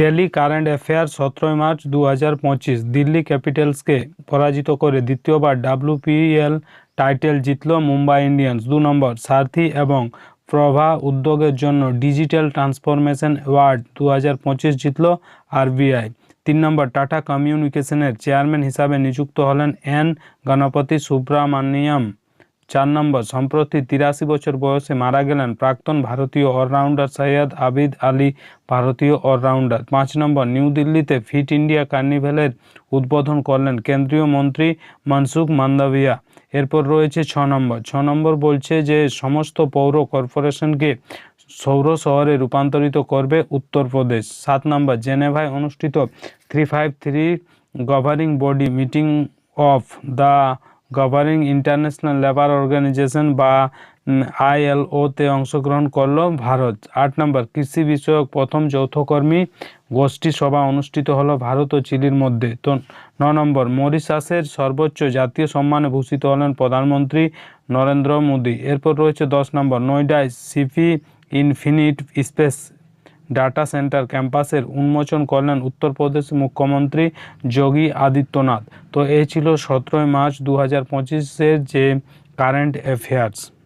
Daily current affair সতেরোই March দু হাজার পঁচিশ, দিল্লি ক্যাপিটালসকে পরাজিত করে দ্বিতীয়বার ডাব্লিউপিএল টাইটেল জিতল মুম্বাই ইন্ডিয়ান্স। দু নম্বর, সারথি এবং প্রভা উদ্যোগের জন্য ডিজিটাল ট্রান্সফরমেশন অ্যাওয়ার্ড দু হাজার পঁচিশ জিতল আরবিআই। তিন নম্বর, টাটা কমিউনিকেশনের চেয়ারম্যান হিসাবে নিযুক্ত হলেন এন গণপতি সুব্রামানিয়াম। চার নম্বর, সম্প্রতি তিরাশি বছর বয়সে মারা গেলেন প্রাক্তন ভারতীয় অলরাউন্ডার সৈয়দ আবিদ আলী, ভারতীয় অলরাউন্ডার পাঁচ নম্বর, নিউ দিল্লিতে ফিট ইন্ডিয়া কার্নিভেলের উদ্বোধন করলেন কেন্দ্রীয় মন্ত্রী মনসুখ মান্দাভিয়া। এরপর রয়েছে ছ নম্বর ছ নম্বর বলছে যে সমস্ত পৌর কর্পোরেশনকে সৌর শহরে রূপান্তরিত করবে উত্তরপ্রদেশ। সাত নম্বর, জেনেভায় অনুষ্ঠিত three five three governing body meeting of the governing international labour organisation বা আইএলওতে অংশগ্রহণ করল ভারত। আট নম্বর, কৃষি বিষয়ক প্রথম যৌথকর্মী গোষ্ঠী সভা অনুষ্ঠিত হলো ভারত ও চিলির মধ্যে। তো ন নম্বর, মরিশাসের সর্বোচ্চ জাতীয় সম্মানে ভূষিত হলেন প্রধানমন্ত্রী নরেন্দ্র মোদী। এরপর রয়েছে দশ নম্বর নয়ডায় CP infinite space data centre ক্যাম্পাসের উন্মোচন করলেন উত্তরপ্রদেশ মুখ্যমন্ত্রী যোগী আদিত্যনাথ। তো এই ছিল সতেরোই মার্চ দু হাজার পঁচিশের যে কারেন্ট অ্যাফেয়ার্স।